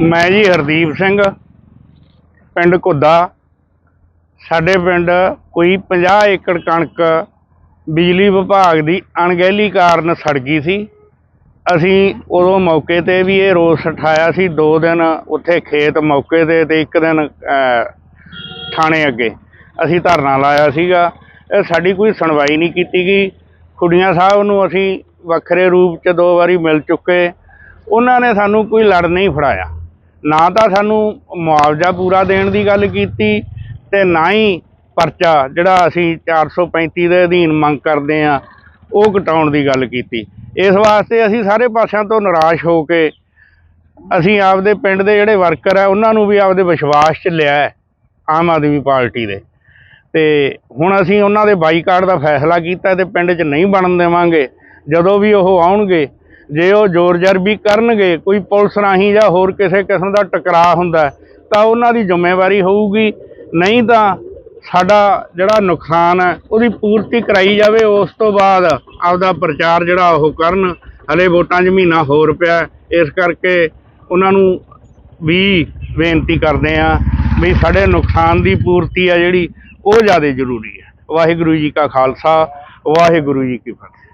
ਮੈਂ ਜੀ ਹਰਦੀਪ ਸਿੰਘ, ਪਿੰਡ ਘੁੱਦਾ। ਸਾਡੇ ਪਿੰਡ ਕੋਈ 50 ਏਕੜ ਕਣਕ ਬਿਜਲੀ ਵਿਭਾਗ ਦੀ ਅਣਗਹਿਲੀ ਕਾਰਨ ਸੜ ਗਈ ਸੀ। ਅਸੀਂ ਉਦੋਂ ਮੌਕੇ ਤੇ ਵੀ ਇਹ ਰੋਸ ਉਠਾਇਆ ਸੀ, ਦੋ ਦਿਨ ਉੱਥੇ ਖੇਤ ਮੌਕੇ ਤੇ ਤੇ ਇੱਕ ਦਿਨ ਥਾਣੇ ਅੱਗੇ ਅਸੀਂ ਧਰਨਾ ਲਾਇਆ ਸੀਗਾ। ਇਹ ਸਾਡੀ ਕੋਈ ਸੁਣਵਾਈ ਨਹੀਂ ਕੀਤੀ ਗਈ। ਖੁੱਡੀਆਂ ਸਾਹਿਬ ਨੂੰ ਅਸੀਂ ਵੱਖਰੇ ਰੂਪ ਚ ਦੋ ਵਾਰੀ ਮਿਲ ਚੁੱਕੇ। ਉਹਨਾਂ ਨੇ ਸਾਨੂੰ ਕੋਈ ਲੜ ਨਹੀਂ ਫੜਾਇਆ। ਨਾ ਤਾਂ ਸਾਨੂੰ ਮੁਆਵਜ਼ਾ ਪੂਰਾ ਦੇਣ ਦੀ ਗੱਲ ਕੀਤੀ ਤੇ ਨਾ ਹੀ ਪਰਚਾ ਜਿਹੜਾ ਅਸੀਂ 435 ਦੇ ਅਧੀਨ ਮੰਗ ਕਰਦੇ ਆ ਉਹ ਘਟਾਉਣ ਦੀ ਗੱਲ ਕੀਤੀ। ਇਸ ਵਾਸਤੇ ਅਸੀਂ ਸਾਰੇ ਪਾਸਿਆਂ ਤੋਂ ਨਿਰਾਸ਼ ਹੋ ਕੇ ਅਸੀਂ ਆਪਦੇ ਪਿੰਡ ਦੇ ਜਿਹੜੇ ਵਰਕਰ ਆ, ਉਹਨਾਂ ਨੂੰ ਵੀ ਆਪਦੇ ਵਿਸ਼ਵਾਸ 'ਚ ਲਿਆ ਆਮ ਆਦਮੀ ਪਾਰਟੀ ਦੇ। ਤੇ ਹੁਣ ਅਸੀਂ ਉਹਨਾਂ ਦੇ ਬਾਈਕਾਟ ਦਾ ਫੈਸਲਾ ਕੀਤਾ ਤੇ ਪਿੰਡ 'ਚ ਨਹੀਂ ਬਣਨ ਦੇਵਾਂਗੇ। ਜਦੋਂ ਵੀ ਉਹ ਆਉਣਗੇ ਜੇ ਉਹ ਜ਼ੋਰ ਜ਼ਰਬੀ ਕਰਨਗੇ, ਕੋਈ ਪੁਲਿਸ ਰਾਹੀਂ ਜਾਂ ਹੋਰ ਕਿਸੇ ਕਿਸਮ ਦਾ ਟਕਰਾਅ ਹੁੰਦਾ ਤਾਂ ਉਹਨਾਂ ਦੀ ਜ਼ਿੰਮੇਵਾਰੀ ਹੋਊਗੀ। ਨਹੀਂ ਤਾਂ ਸਾਡਾ ਜਿਹੜਾ ਨੁਕਸਾਨ ਹੈ, ਉਹਦੀ ਪੂਰਤੀ ਕਰਾਈ ਜਾਵੇ, ਉਸ ਤੋਂ ਬਾਅਦ ਆਪਦਾ ਪ੍ਰਚਾਰ ਜਿਹੜਾ ਉਹ ਕਰਨ। ਹਲੇ ਵੋਟਾਂ 'ਚ ਮਹੀਨਾ ਹੋਰ ਪਿਆ ਇਸ ਕਰਕੇ ਉਹਨਾਂ ਨੂੰ ਵੀ ਬੇਨਤੀ ਕਰਦੇ ਆ ਵੀ ਸਾਡੇ ਨੁਕਸਾਨ ਦੀ ਪੂਰਤੀ ਆ ਜਿਹੜੀ, ਉਹ ਜ਼ਿਆਦਾ ਜ਼ਰੂਰੀ ਹੈ। ਵਾਹਿਗੁਰੂ ਜੀ ਕਾ ਖਾਲਸਾ, ਵਾਹਿਗੁਰੂ ਜੀ ਕੀ ਫਤਿਹ।